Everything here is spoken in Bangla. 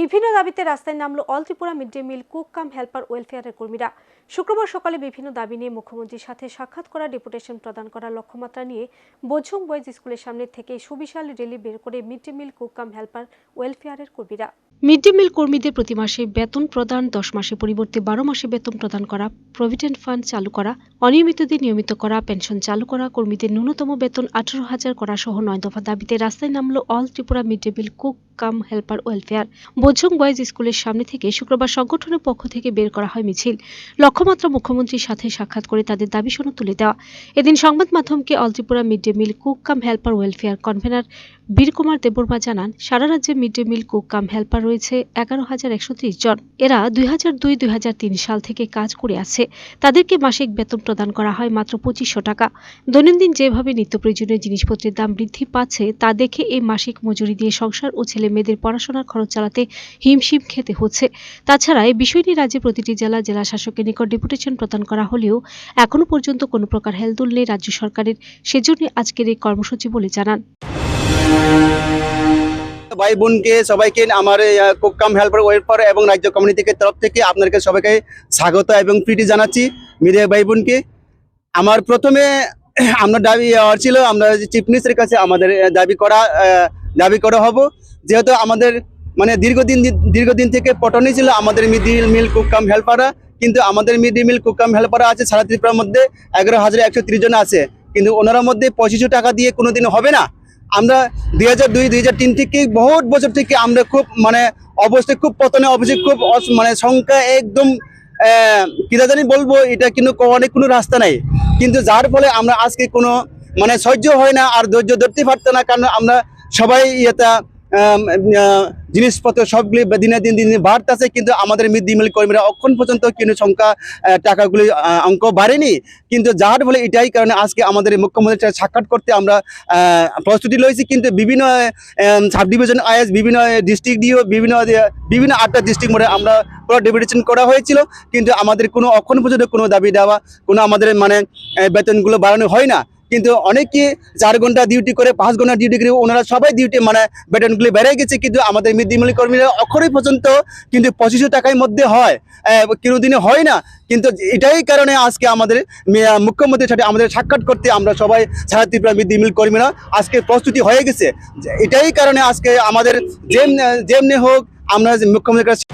বিভিন্ন দাবিতে রাস্তায় নামলো all Tripura mid day meal, cook cum helper ওয়েলফেয়ারের কর্মীরা। শুক্রবার সকালে বিভিন্ন দাবি নিয়ে মুখ্যমন্ত্রীর সাথে সাক্ষাৎ করা ডেপুটেশন প্রদান করার লক্ষ্যমাত্রা নিয়ে বোঝুং বয়েজ স্কুলের সামনে থেকে সুবিশাল রেলি বের করে mid day meal, cook cum helper ওয়েলফেয়ারের কর্মীরা। মিড ডে মিল কর্মীদের প্রতি মাসে বেতন প্রদান, দশ মাসে পরিবর্তে বারো মাসে বেতন প্রদান করা, প্রভিডেন্ট ফান্ড চালু করা, অনিয়মিতদের নিয়মিত করা, পেনশন চালু করা, কর্মীদের ন্যূনতম বেতন আঠারো হাজার করা সহ নয় দফা দাবিতে রাস্তায় নামলো all Tripura mid day meal cook cum helper welfare. Bodhjung boys স্কুলের সামনে থেকে শুক্রবার সংগঠনের পক্ষ থেকে বের করা হয় মিছিল। লক্ষ্যমাত্রা মুখ্যমন্ত্রীর সাথে সাক্ষাৎ করে তাদের দাবি সনদ তুলে দেওয়া। এদিন সংবাদ মাধ্যমকে all Tripura mid day meal cook cum helper welfare convener Birkumar Debbarma জানান, সারা রাজ্যে mid day meal cook cum helper রয়েছে এগারো হাজার একশো ত্রিশ জন। এরা দুই হাজার দুই দুই হাজার তিন সাল থেকে কাজ করে আছে। তাদেরকে মাসিক বেতন প্রদান করা হয় মাত্র পঁচিশশো টাকা। দৈনন্দিন যেভাবে নিত্য প্রয়োজনীয় জিনিসপত্রের দাম বৃদ্ধি পাচ্ছে, তা দেখে এই মাসিক মজুরি দিয়ে সংসার ও ছেলে মেয়েদের পড়াশোনার খরচ চালাতে হিমশিম খেতে হচ্ছে। তাছাড়া এই বিষয় নিয়ে রাজ্যে প্রতিটি জেলা জেলা শাসকের নিকট ডেপুটেশন প্রদান করা হলেও এখনও পর্যন্ত কোনো প্রকার হেলদোল নেই রাজ্য সরকারের। সেজন্য আজকের এই কর্মসূচি বলে জানান। ভাই বোনকে সবাইকে আমার কোকাম হেল্পার ওয়েলফেয়ার এবং রাজ্য কমিউনিটিকে তরফ থেকে আপনাদেরকে সবাইকে স্বাগত এবং প্রীতি জানাচ্ছি মিডিয়া ভাই বোনকে আমার প্রথমে, আমরা দাবি ছিল আমরা চিফ মিনিস্টারের কাছে আমাদের দাবি করা দাবি করা হব। যেহেতু আমাদের মানে দীর্ঘদিন দীর্ঘদিন থেকে পটনি ছিল, আমাদের মিড ডে মিল কুকাম হেল্পাররা কিন্তু আমাদের মিড ডে মিল কুকাম হেল্পাররা আছে, সারা ত্রিপুরার মধ্যে এগারো হাজার একশো জন আছে। কিন্তু ওনার মধ্যে পঁচিশশো টাকা দিয়ে কোনোদিন হবে না। আমরা দুই হাজার দুই দুই হাজার তিন থেকে বহুত বছর থেকে আমরা খুব মানে অবস্থায় খুব পতনে অবশ্যই খুব মানে সংখ্যা একদম কিনা জানি বলব এটা কিন্তু অনেক কোনো রাস্তা নাই। কিন্তু যার ফলে আমরা আজকে কোনো মানে সহ্য হয় না আর ধৈর্য ধরতে পারতো না কারণ আমরা সবাই আহ, জিনিসপত্র সবগুলি দিনে দিন দিন বাড়তেছে, কিন্তু আমাদের মিড ডে মিল কর্মীরা অক্ষণ পর্যন্ত কিন্তু সংখ্যা টাকাগুলি অঙ্ক বাড়েনি। কিন্তু যার ফলে এটাই কারণে আজকে আমাদের মুখ্যমন্ত্রীর সাক্ষাৎ করতে আমরা প্রস্তুতি লইছি। কিন্তু বিভিন্ন সাব ডিভিশন আইএস, বিভিন্ন ডিস্ট্রিক্ট দিয়েও বিভিন্ন বিভিন্ন আটটা ডিস্ট্রিক্ট মধ্যে আমরা পুরো ডেপুটেশন করা হয়েছিল। কিন্তু আমাদের কোনো অক্ষণ পর্যন্ত কোনো দাবি দেওয়া, কোনো আমাদের মানে বেতনগুলো বাড়ানো হয় না। কিন্তু অনেকে চার ঘণ্টা ডিউটি করে পাঁচ ঘণ্টা ডিউটি করে ওনারা সবাই ডিউটি মানে বেতনগুলি বেড়ে গেছে কিন্তু আমাদের মিড ডে মিল কর্মীরা অক্ষরই পর্যন্ত কিন্তু পঁচিশশো টাকার মধ্যে হয়। আহ, কোনোদিনে হয় না। কিন্তু এটাই কারণে আজকে আমাদের মুখ্যমন্ত্রীর সাথে আমাদের সাক্ষাৎ করতে আমরা সবাই সারা ত্রিপুরা মিড ডে মিল কর্মীরা আজকে প্রস্তুতি হয়ে গেছে। এটাই কারণে আজকে আমাদের যেমনি যেমনি হোক আমরা মুখ্যমন্ত্রীর কাছে